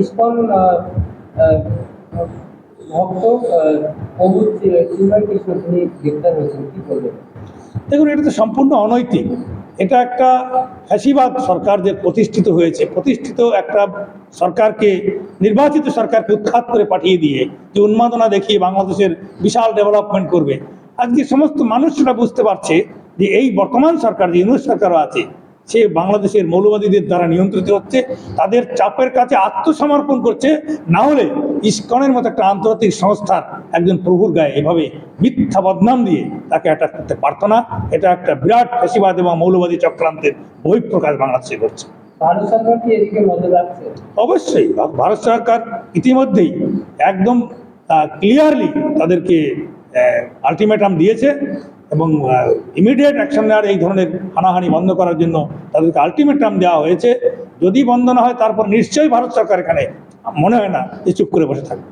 ISKCON ভক্ত দেখুন, এটা তো সম্পূর্ণ অনৈতিক। এটা একটা ফ্যাসিবাদ সরকার যে প্রতিষ্ঠিত হয়েছে, প্রতিষ্ঠিত একটা সরকারকে, নির্বাচিত সরকারকে উৎখাত করে পাঠিয়ে দিয়ে যে উন্মাদনা দেখিয়ে বাংলাদেশের বিশাল ডেভেলপমেন্ট করবে। আজকে সমস্ত মানুষরা বুঝতে পারছে যে এই বর্তমান সরকার, যে ইউনুস সরকারও আছে সে বাংলাদেশের মৌলবাদীদের দ্বারা নিয়ন্ত্রিত হচ্ছে তাদের চাপের কাছে আত্মসমর্পণ করছে না হলে ইস্কনের মতো একটা আন্তর্জাতিক সংস্থার একজন প্রভুর গায়ে এভাবে মিথ্যা বদনাম দিয়ে তাকে অ্যাটাক করতে পারতো না। এটা একটা বিরাট ফেসিবাদ এবং মৌলবাদী চক্রান্তের বহিঃপ্রকাশ বাংলাদেশে করছে অবশ্যই ভারত সরকার ইতিমধ্যেই একদম ক্লিয়ারলি তাদেরকে আলটিমেটাম দিয়েছে। এবং ইমিডিয়েট অ্যাকশন নেওয়ার এই ধরনের হানাহানি বন্ধ করার জন্য তাদেরকে আলটিমেটাম দেওয়া হয়েছে। যদি বন্ধ না হয়, তারপর নিশ্চয়ই ভারত সরকার এখানে মনে হয় না যে চুপ করে বসে থাকবে।